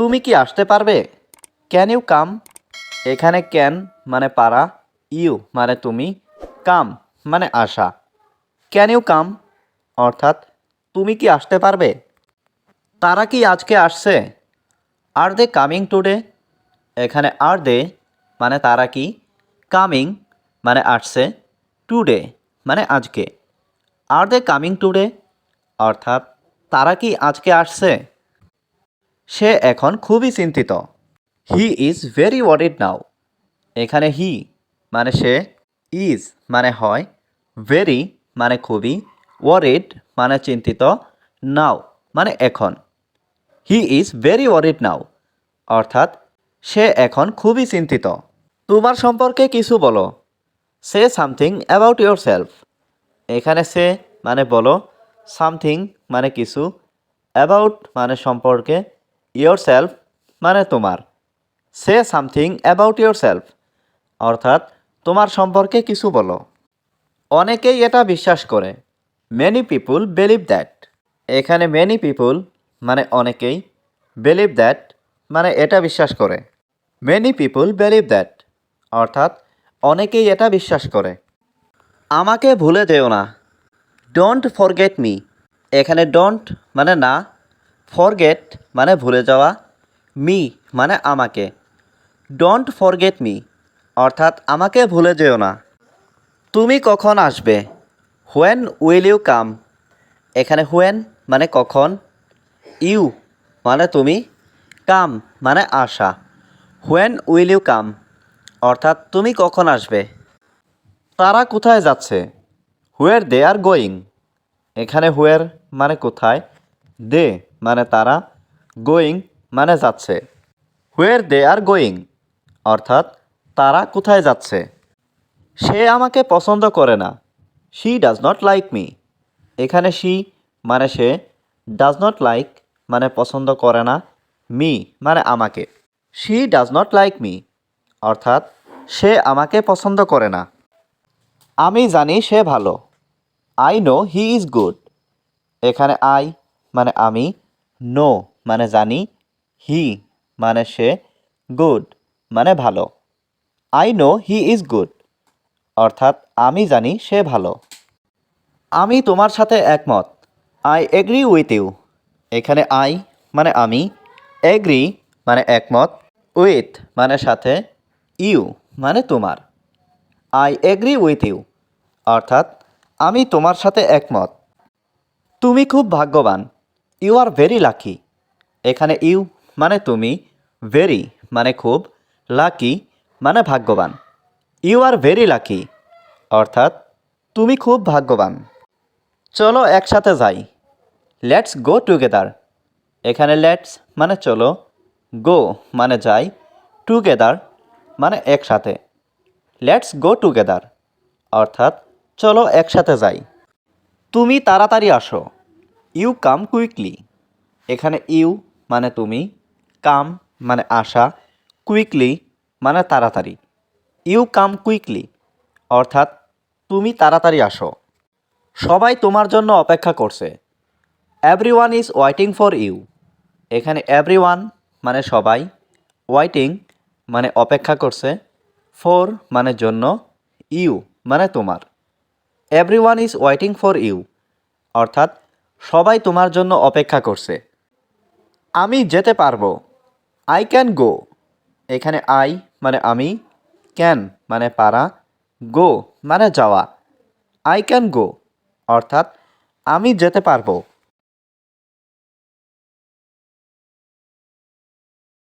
তুমি কি আসতে পারবে? ক্যান ইউ কাম এখানে ক্যান মানে পারা ইউ মানে তুমি কাম মানে আসা। ক্যান ইউ কাম অর্থাৎ, তুমি কি আসতে পারবে? তারা কি আজকে আসছে? আর দে কামিং টুডে এখানে আর দে মানে তারা কি? কামিং মানে আসছে টুডে মানে আজকে। আর দে কামিং টুডে অর্থাৎ, তারা কি আজকে আসছে? সে এখন খুবই চিন্তিত। He is very worried now এখানে হি মানে সে ইজ মানে হয় ভেরি মানে খুবই ওয়ারিড মানে চিন্তিত নাও মানে এখন। He is very worried now অর্থাৎ সে এখন খুবই চিন্তিত। তোমার সম্পর্কে কিছু বলো। সে সামথিং অ্যাবাউট ইয়োর সেলফ এখানে সে মানে বলো সামথিং মানে কিছু অ্যাবাউট মানে সম্পর্কে ইয়োর সেলফ মানে তোমার। সে সামথিং অ্যাবাউট ইয়োর সেলফ অর্থাৎ তোমার সম্পর্কে কিছু বলো। অনেকেই এটা বিশ্বাস করে। মেনি পিপুল বিলিভ দ্যাট এখানে মেনি পিপুল মানে অনেকেই বিলিভ দ্যাট মানে এটা বিশ্বাস করে। মেনি পিপুল বিলিভ দ্যাট অর্থাৎ অনেকেই এটা বিশ্বাস করে। আমাকে ভুলে যেও না। ডোন্ট ফরগেট মি এখানে ডোন্ট মানে না ফরগেট মানে ভুলে যাওয়া মি মানে আমাকে। ডোন্ট ফরগেট মি অর্থাৎ আমাকে ভুলে যেও না। তুমি কখন আসবে? হোয়েন উইল ইউ কাম এখানে হোয়েন মানে কখন ইউ মানে তুমি কাম মানে আসা। হোয়েন উইল ইউ কাম অর্থাৎ তুমি কখন আসবে? তারা কোথায় যাচ্ছে? হুয়ের দে আর গোয়িং এখানে হুয়ের মানে কোথায়? দে মানে তারা গোয়িং মানে যাচ্ছে। হুয়ের দে আর গোয়িং অর্থাৎ তারা কোথায় যাচ্ছে? সে আমাকে পছন্দ করে না। She does not like me এখানে শি মানে সে ডাজ নট লাইক মানে পছন্দ করে না। মি মানে আমাকে। She does not like me অর্থাৎ সে আমাকে পছন্দ করে না। আমি জানি সে ভালো। I know he is good এখানে আই মানে আমি নো মানে জানি হি মানে সে গুড মানে ভালো। I know he is good অর্থাৎ আমি জানি সে ভালো। আমি তোমার সাথে একমত। আই এগ্রি উইথ ইউ এখানে আই মানে আমি এগ্রি মানে একমত উইথ মানে সাথে ইউ মানে তোমার। আই এগ্রি উইথ ইউ অর্থাৎ আমি তোমার সাথে একমত। তুমি খুব ভাগ্যবান ইউ আর ভেরি লাকি এখানে ইউ মানে তুমি ভেরি মানে খুব লাকি মানে ভাগ্যবান। ইউ আর ভেরি লাকি অর্থাৎ তুমি খুব ভাগ্যবান। চলো একসাথে যাই। লেটস গো টুগেদার এখানে লেটস মানে চলো গো মানে যাই টুগেদার মানে একসাথে। লেটস গো টুগেদার অর্থাৎ চলো একসাথে যাই। তুমি তাড়াতাড়ি আসো। ইউ কাম কুইকলি এখানে ইউ মানে তুমি কাম মানে আসা কুইকলি মানে তাড়াতাড়ি। ইউ কাম কুইকলি অর্থাৎ তুমি তাড়াতাড়ি আসো। সবাই তোমার জন্য অপেক্ষা করছে। Everyone is waiting for you এখানে এভরি ওয়ান মানে সবাই ওয়াইটিং মানে অপেক্ষা করছে ফর মানে জন্য ইউ মানে তোমার। Everyone is waiting for you অর্থাৎ সবাই তোমার জন্য অপেক্ষা করছে। আমি যেতে পারব। আই ক্যান গো এখানে আই মানে আমি ক্যান মানে পারা গো মানে যাওয়া। আই ক্যান গো অর্থাৎ আমি যেতে পারব।